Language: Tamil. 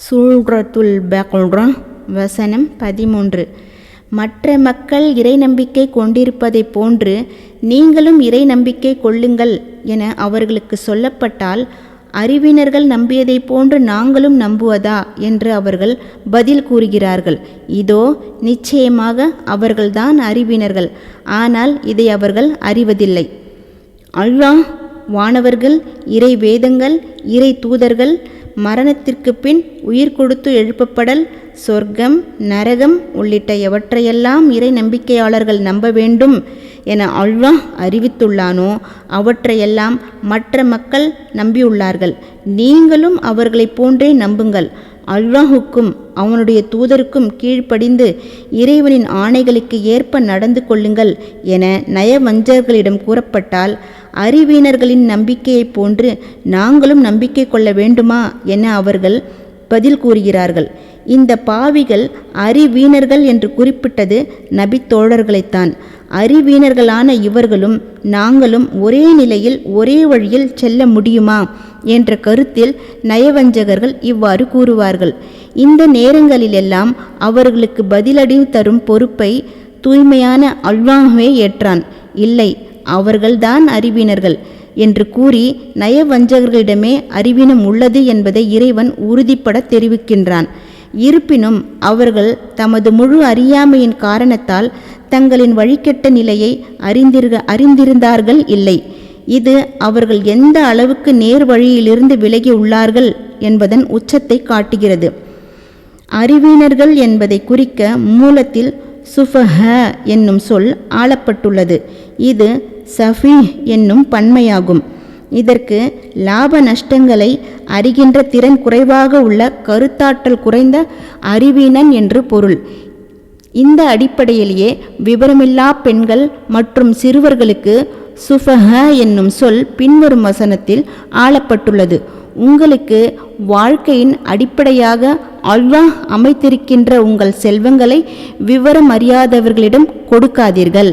சூழ்ரத்துல் பக்ரா வசனம் பதிமூன்று. மற்ற மக்கள் இறை நம்பிக்கை கொண்டிருப்பதைப் போன்று நீங்களும் இறை நம்பிக்கை கொள்ளுங்கள் என அவர்களுக்கு சொல்லப்பட்டால் அறிவினர்கள் நம்பியதைப் போன்று நாங்களும் நம்புவதா என்று அவர்கள் பதில் கூறுகிறார்கள். இதோ நிச்சயமாக அவர்கள்தான் அறிவினர்கள் ஆனால் இதை அவர்கள் அறிவதில்லை. அல்லாஹ் வானவர்கள் இறை வேதங்கள் இறை தூதர்கள் மரணத்திற்கு பின் உயிர் கொடுத்து எழுப்பப்படல் சொர்க்கம் நரகம் உள்ளிட்ட எவற்றையெல்லாம் இறை நம்பிக்கையாளர்கள் நம்ப வேண்டும் என அல்வா அறிவித்துள்ளானோ அவற்றையெல்லாம் மற்ற மக்கள் நம்பியுள்ளார்கள். நீங்களும் அவர்களைப் போன்றே நம்புங்கள். அல்வாஹுக்கும் அவனுடைய தூதருக்கும் கீழ்ப்படிந்து இறைவனின் ஆணைகளுக்கு ஏற்ப நடந்து கொள்ளுங்கள் என நயவஞ்சர்களிடம் கூறப்பட்டால் அறிவீனர்களின் நம்பிக்கையைப் போன்று நாங்களும் நம்பிக்கை கொள்ள வேண்டுமா என அவர்கள் பதில் கூறுகிறார்கள். இந்த பாவிகள் அறிவீனர்கள் என்று குறிப்பிட்டது நபித்தோழர்களைத்தான் அறிவீனர்களான இவர்களும் நாங்களும் ஒரே நிலையில் ஒரே வழியில் செல்ல முடியுமா என்ற கருத்தில் நயவஞ்சகர்கள் இவ்வாறு கூறுவார்கள். இந்த நேரங்களிலெல்லாம் அவர்களுக்கு பதிலடி தரும் பொறுப்பை தூய்மையான அல்வாகவே ஏற்றான். இல்லை அவர்கள்தான் அறிவினர்கள் என்று கூறி நயவஞ்சகர்களிடமே அறிவினம் உள்ளது என்பதை இறைவன் உறுதிப்பட தெரிவிக்கின்றான். இருப்பினும் அவர்கள் தமது முழு அறியாமையின் காரணத்தால் தங்களின் வழிகெட்ட நிலையை அறிந்திருக அறிந்திருந்தார்கள் இல்லை. இது அவர்கள் எந்த அளவுக்கு நேர் வழியிலிருந்து விலகி உள்ளார்கள் என்பதன் உச்சத்தை காட்டுகிறது. அறிவீனர்கள் என்பதை குறிக்க மூலத்தில் சுஃபஹ என்னும் சொல் ஆளப்பட்டுள்ளது. இது சஃபி என்னும் பன்மையாகும். இதற்கு லாப நஷ்டங்களை அறிகின்ற திறன் குறைவாக உள்ள கருத்தாற்றல் குறைந்த அறிவீனன் என்று பொருள். இந்த அடிப்படையிலேயே விவரமில்லா பெண்கள் மற்றும் சிறுவர்களுக்கு சுஃபஹ என்னும் சொல் பின்வரும் வசனத்தில் ஆளப்பட்டுள்ளது. உங்களுக்கு வாழ்க்கையின் அடிப்படையாக அல்வா அமைத்திருக்கின்ற உங்கள் செல்வங்களை விவரம் அறியாதவர்களிடம் கொடுக்காதீர்கள்.